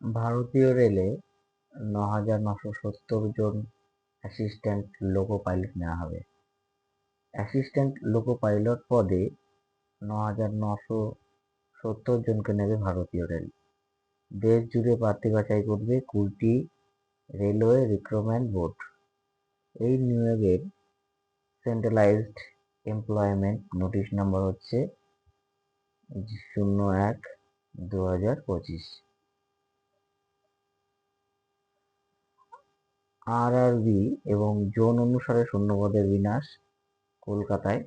ভারতীয় রেলে ন হাজার নশো সত্তর জন অ্যাসিস্ট্যান্ট লোকো পাইলট নেওয়া হবে। অ্যাসিস্ট্যান্ট লোকো পাইলট পদে ন হাজার নশো সত্তর জনকে নেবে ভারতীয় রেল। দেশ জুড়ে প্রার্থী বাছাই করবে কুড়িটি রেলওয়ে রিক্রুটমেন্ট বোর্ড এই নিয়োগের সেন্ট্রালাইজড এমপ্লয়মেন্ট নোটিশ নাম্বার হচ্ছে শূন্য এক দু হাজার পঁচিশ। আরআরবি এবং জোন অনুসারে শূন্যপদের বিন্যাস কলকাতায়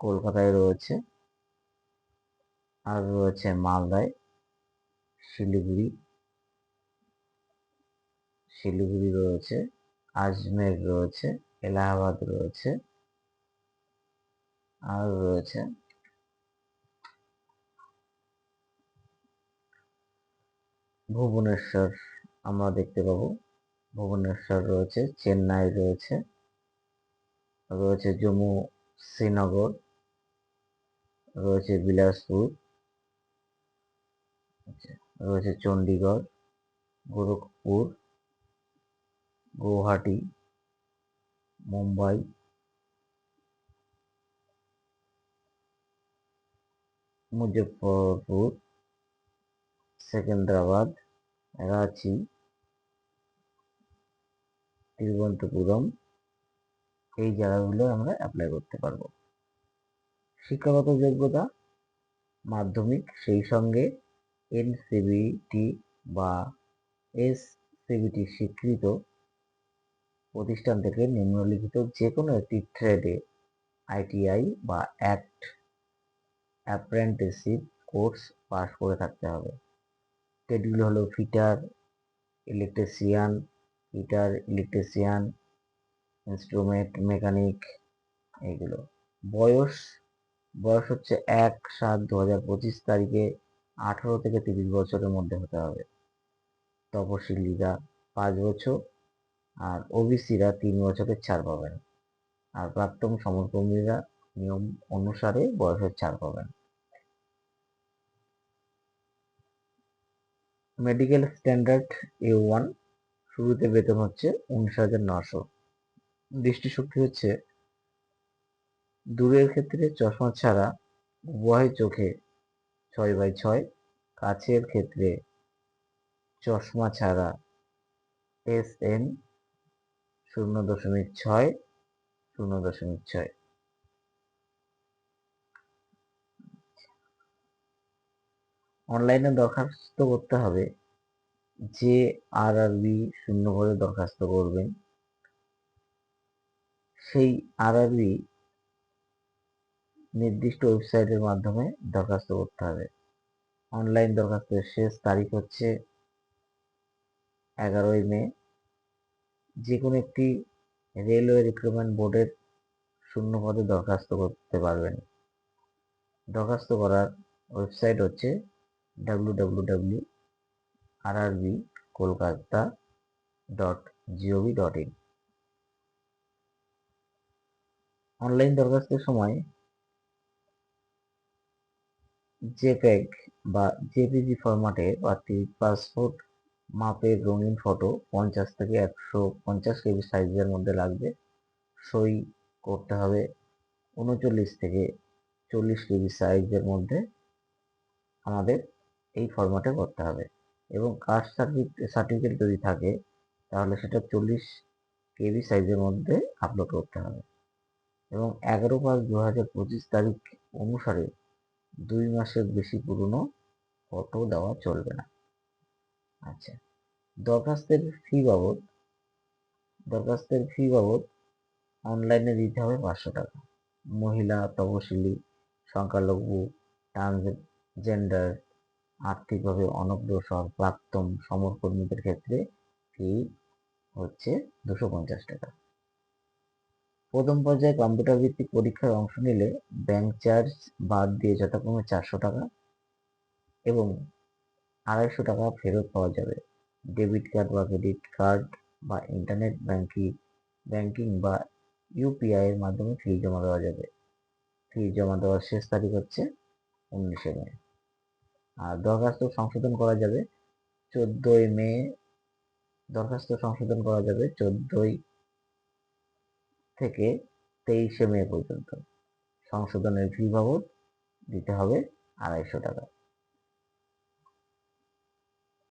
কলকাতায় রয়েছে। আর রয়েছে মালদায়, শিলিগুড়ি শিলিগুড়ি রয়েছে, আজমের রয়েছে, এলাহাবাদ রয়েছে, আর রয়েছে ভুবনেশ্বর আমরা দেখতে পাবো। ভুবনেশ্বর রয়েছে চেন্নাই রয়েছে রয়েছে জম্মু শ্রীনগর রয়েছে বিলাসপুর আচ্ছা, রয়েছে চণ্ডীগড় গোরখপুর গৌহাটি মুম্বাই মুজফ্ফরপুর সেকেন্দ্রাবাদ রাঁচি তিরুবনন্তপুরম এই জায়গাগুলো আমরা অ্যাপ্লাই করতে পারব। শিক্ষাগত যোগ্যতা, মাধ্যমিক, সেই সঙ্গে এনসিবিটি বা এস সিবিটি স্বীকৃত প্রতিষ্ঠান থেকে নিম্নলিখিত যে কোনো একটি ট্রেডে আইটিআই বা অ্যাক্ট অ্যাপ্রেন্টিসশিপ কোর্স পাস করে থাকতে হবে। ট্রেডগুলো হলো fitter electrician fitter electrician, instrument, mechanic এগুলো বয়স বয়স হচ্ছে এক সাত দু হাজার পঁচিশ তারিখে আঠারো থেকে তিরিশ বছরের মধ্যে হতে হবে। তপশিলীরা পাঁচ বছর আর ওবিসিরা তিন বছরের ছাড় পাবেন। আর প্রাক্তন সমরকর্মীরা নিয়ম অনুসারে বয়সের ছাড় পাবেন। মেডিকেল স্ট্যান্ডার্ড এ ওয়ান শুরুতে বেতন হচ্ছে উনিশ হাজার নশো দৃষ্টিশক্তি হচ্ছে দূরের ক্ষেত্রে চশমা ছাড়া উভয় চোখে ছয় বাই ছয়, কাছের ক্ষেত্রে চশমা ছাড়া এস এন শূন্য দশমিক ছয়, শূন্য দশমিক ছয়। অনলাইনে দরখাস্ত করতে হবে যে আর আরবি শূন্য করে দরখাস্ত করবেন সেই আর আরবি নির্দিষ্ট ওয়েবসাইটের মাধ্যমে দরখাস্ত করতে হবে। অনলাইন দরখাস্তের শেষ তারিখ হচ্ছে এগারোই মে। যে কোনো একটি রেলওয়ে রিক্রুটমেন্ট বোর্ডের শূন্য পদে দরখাস্ত করতে পারবেন। দরখাস্ত করার ওয়েবসাইট হচ্ছে W W W R RB Kolkata dot GOV dot in online দরখাস্তের সময় জেপ্যাগ বা জেপিজি ফরম্যাটে প্রার্থী পাসপোর্ট মাপের রঙিন ফটো পঞ্চাশ থেকে একশো পঞ্চাশ কেবি সাইজের মধ্যে লাগবে। সই করতে হবে উনচল্লিশ থেকে চল্লিশ কেবি সাইজের মধ্যে। আমাদের এই ফরম্যাটে করতে হবে। এবং কাস্ট সার্টিফিকেট সার্টিফিকেট যদি থাকে, তাহলে সেটা চল্লিশ কেবি সাইজের মধ্যে আপলোড করতে হবে। এবং এগারো পাঁচ দু হাজার পঁচিশ তারিখ অনুসারে দুই মাসের বেশি পুরনো ফটো দেওয়া চলবে না। আচ্ছা দরখাস্তের ফি বাবদ দরখাস্তের ফি বাবদ অনলাইনে দিতে হবে পাঁচশো টাকা। মহিলা, তপশিলি, সংখ্যালঘু ট্রান্সজেন্ডার আর্থিকভাবে অনগ্রসর প্রাক্তন সমরকর্মীদের ক্ষেত্রে ফি হচ্ছে দুশো পঞ্চাশ টাকা। প্রথম পর্যায়ে কম্পিউটার ভিত্তিক পরীক্ষায় অংশ নিলে ব্যাংক চার্জ বাদ দিয়ে যথাক্রমে চারশো টাকা এবং আড়াইশো টাকা ফেরত পাওয়া যাবে। ডেবিট কার্ড বা ক্রেডিট কার্ড বা ইন্টারনেট ব্যাংকিং ব্যাংকিং বা ইউপিআই এর মাধ্যমে ফি জমা দেওয়া যাবে। ফি জমা দেওয়ার শেষ তারিখ হচ্ছে উনিশে মে। আর দরখাস্ত সংশোধন করা যাবে চোদ্দই মে, দরখাস্ত সংশোধন করা যাবে চোদ্দই থেকে তেইশে মে পর্যন্ত। সংশোধনের ফি বাবদ দিতে হবে আড়াইশো টাকা।